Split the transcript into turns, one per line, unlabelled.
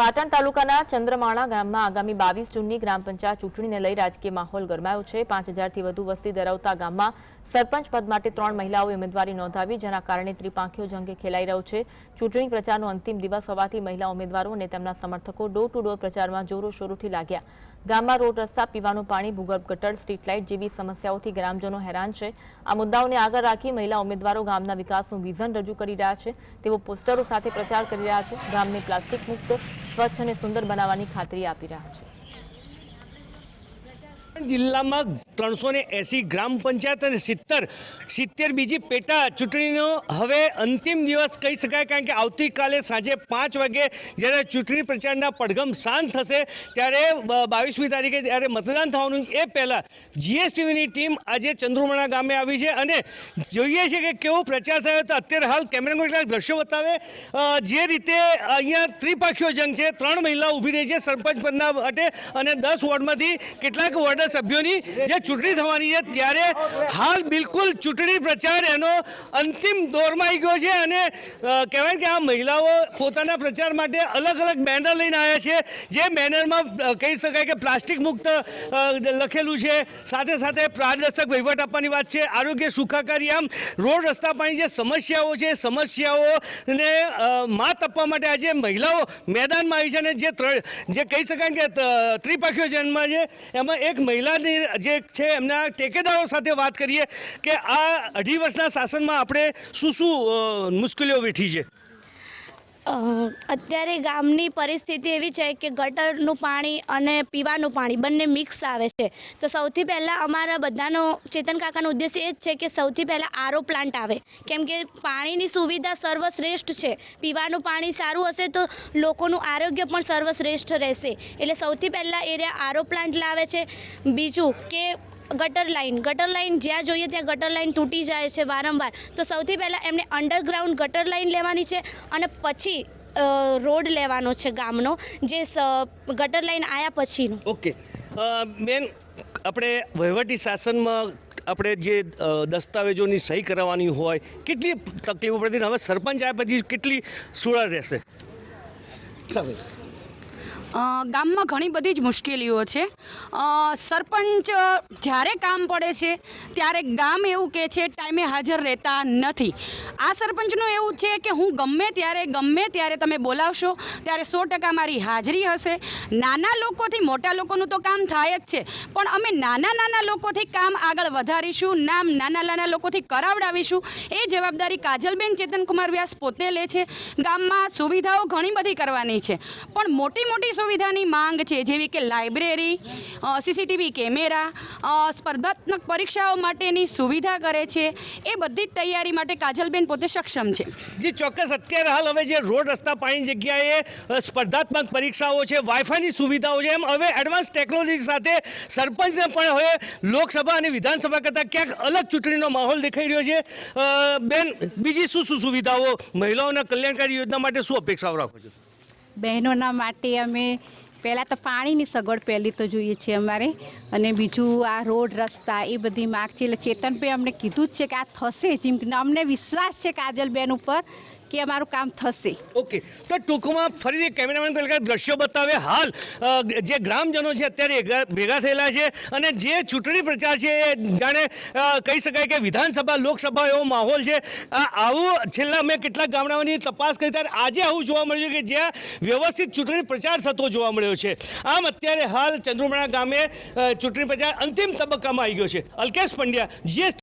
પાટણ તાલુકાના ચંદ્રમાણા ગામમાં આગામી બાવીસ જૂનની ગ્રામ પંચાયત ચૂંટણીને લઈ રાજકીય માહોલ ગરમાયો છે. પાંચ હજારથી વધુ વસ્તી ધરાવતા ગામમાં સરપંચ પદ માટે ત્રણ મહિલાઓએ ઉમેદવારી નોંધાવી, જેના કારણે ત્રિપાંખીઓ જંગે ખેલાઈ રહ્યો છે. ચૂંટણી પ્રચારનો અંતિમ દિવસ હોવાથી મહિલા ઉમેદવારો અને તેમના સમર્થકો ડોર ટુ ડોર પ્રચારમાં જોરોશોરોથી લાગ્યા. ગામમાં રોડ રસ્તા, પીવાનું પાણી, ભૂગર્ભ ગટર, સ્ટ્રીટ લાઇટ જેવી સમસ્યાઓથી ગ્રામજનો હેરાન છે. આ મુદ્દાઓને આગળ રાખી મહિલા ઉમેદવારો ગામના વિકાસનું વિઝન રજૂ કરી રહ્યા છે. તેઓ પોસ્ટરો સાથે પ્રચાર કરી રહ્યા છે. ગામને પ્લાસ્ટિક મુક્ત, સ્વચ્છ અને સુંદર બનાવવાની ખાતરી આપી રહ્યા છે.
જિલ્લામાં ત્રણસો ને એંસી ગ્રામ પંચાયત અને સિત્તેર સિત્તેર બીજી પેટા ચૂંટણીનો હવે અંતિમ દિવસ કહી શકાય કારણ કે આવતીકાલે સાંજે પાંચ વાગે જ્યારે ચૂંટણી પ્રચારના પડઘમ શાંત થશે ત્યારે બાવીસમી તારીખે જ્યારે મતદાન થવાનું એ પહેલાં જીએસટીવીની ટીમ આજે ચંદ્રુમણા ગામે આવી છે અને જોઈએ છે કે કેવો પ્રચાર થયો તો અત્યારે હાલ કેમેરામાં કેટલાક દ્રશ્યો બતાવે? જે રીતે અહીંયા ત્રિપક્ષીય જંગ છે, ત્રણ મહિલા ઊભી રહી છે સરપંચ પદના માટે અને દસ વોર્ડમાંથી કેટલાક વોર્ડ સભ્યોની જે ચૂંટણી થવાની છે ત્યારે હાલ બિલકુલ ચૂંટણી પ્રચાર એનો અંતિમ દોરમાં આવી ગયો છે અને કહેવાય કે આ મહિલાઓ પોતાના પ્રચાર માટે અલગ અલગ બેનર લઈને આવ્યા છે. જે બેનરમાં કહી શકાય કે પ્લાસ્ટિક મુક્ત લખેલું છે. સાથે સાથે પારદર્શક વહીવટ આપવાની વાત છે. આરોગ્ય સુખાકારી આમ રોડ રસ્તા પાણી જે સમસ્યાઓ છે, સમસ્યાઓને માત આપવા માટે આજે મહિલાઓ મેદાનમાં આવી છે અને જે જે કહી શકાય કે ત્રિપક્ષીય જન્મ છે, એમાં એક મહિલાની જે છે, એમના ટેકેદારો સાથે વાત કરીએ કે આ અઢી વર્ષના શાસનમાં આપણે શું શું મુશ્કેલીઓ વેઠી છે?
અત્યારે ગામની પરિસ્થિતિ એવી છે કે ગટરનું પાણી અને પીવાનું પાણી બંને મિક્સ આવે છે. તો સૌથી પહેલાં અમારા બધાનો, ચેતન કાકાનો ઉદ્દેશ્ય એ જ છે કે સૌથી પહેલાં આરો પ્લાન્ટ આવે. કેમ કે પાણીની સુવિધા સર્વશ્રેષ્ઠ છે. પીવાનું પાણી સારું હશે તો લોકોનું આરોગ્ય પણ સર્વશ્રેષ્ઠ રહેશે. એટલે સૌથી પહેલાં એરિયા આરો પ્લાન્ટ લાવે છે. બીજું કે ગટર લાઇન ગટર લાઇન જ્યાં જોઈએ ત્યાં ગટર લાઇન તૂટી જાય છે વારંવાર. તો સૌથી પહેલાં એમને અંડરગ્રાઉન્ડ ગટર લાઇન લેવાની છે અને પછી રોડ લેવાનો છે ગામનો જે સ- ગટર લાઇન આવ્યા પછીનો.
ઓકે. બેન આપણે વહીવટી શાસનમાં આપણે જે દસ્તાવેજોની સહી કરાવવાની હોય કેટલી તકલીફો પડતી હવે સરપંચ આવ્યા પછી કેટલી સુરળ રહેશે?
અ, ગામમાં ઘણી બધી જ મુશ્કેલીઓ છે. સરપંચ જ્યારે કામ પડે છે, ત્યારે ગામ એવું કહે છે, ટાઈમે હાજર રહેતા નથી. આ સરપંચનું એવું છે કે હું ગમે ત્યારે ગમે ત્યારે તમે બોલાવશો, ત્યારે સો ટકા મારી હાજરી હશે. નાના લોકોથી મોટા લોકોનું તો કામ થાય જ છે, પણ અમે નાના નાના લોકોથી કામ આગળ વધારીશું, નામ નાના નાના લોકોથી કરાવડાવીશું, એ જવાબદારી કાજલબેન ચેતનકુમાર વ્યાસ પોતે લે છે. ગામમાં સુવિધાઓ ઘણી બધી કરવાની છે. પણ મોટી મોટી સુવિધાની માંગ છે, જેવી કે લાઇબ્રેરી સીસીટીવી કેમેરા સ્પર્ધાત્મક પરીક્ષાઓ માટેની સુવિધા કરે છે. એ બધી જ તૈયારી માટે કાજલબેન પોતે સક્ષમ છે.
જે, ચોક્કસ. અત્યારે હાલ હવે જે રોડ રસ્તા પાણી જગ્યાએ સ્પર્ધાત્મક પરીક્ષાઓ છે વાઈફાઈની સુવિધાઓ છે, એમ હવે એડવાન્સ ટેકનોલોજી સાથે સરપંચને પણ હવે લોકસભા અને વિધાનસભા કરતાં ક્યાંક અલગ ચૂંટણીનો માહોલ દેખાઈ રહ્યો છે. બેન, બીજી શું શું સુવિધાઓ મહિલાઓના કલ્યાણકારી યોજના માટે શું અપેક્ષાઓ રાખો છો?
બહેનોના માટે અમે પહેલાં તો પાણીની સગવડ પહેલી તો જોઈએ છે અમારે. અને બીજું આ રોડ રસ્તા એ બધી માગ છે. એટલે ચેતનભાઈ અમને કીધું જ છે કે આ થશે જ એમ. અમને વિશ્વાસ છે કાજલબેન ઉપર કે અમારું કામ થશે.
ઓકે. તો ટૂંકમાં ફરીથી કેમેરામેન તરીકે દ્રશ્યો બતાવે. હાલ જે ગ્રામજનો છે અત્યારે ભેગા થયેલા છે અને જે ચૂંટણી પ્રચાર છે એ જાણે કહી શકાય કે વિધાનસભા, લોકસભા એવો માહોલ છે. આવું છેલ્લા મેં કેટલાક ગામડાઓની તપાસ કરી ત્યારે આજે આવું જોવા મળ્યું કે જ્યાં વ્યવસ્થિત ચૂંટણી પ્રચાર થતો જોવા મળ્યો છે. આમ અત્યારે હાલ ચંદ્રમણા ગામે ચૂંટણી પ્રચાર અંતિમ તબક્કામાં આવી ગયો છે. અલ્કેશ પંડ્યા જીએસ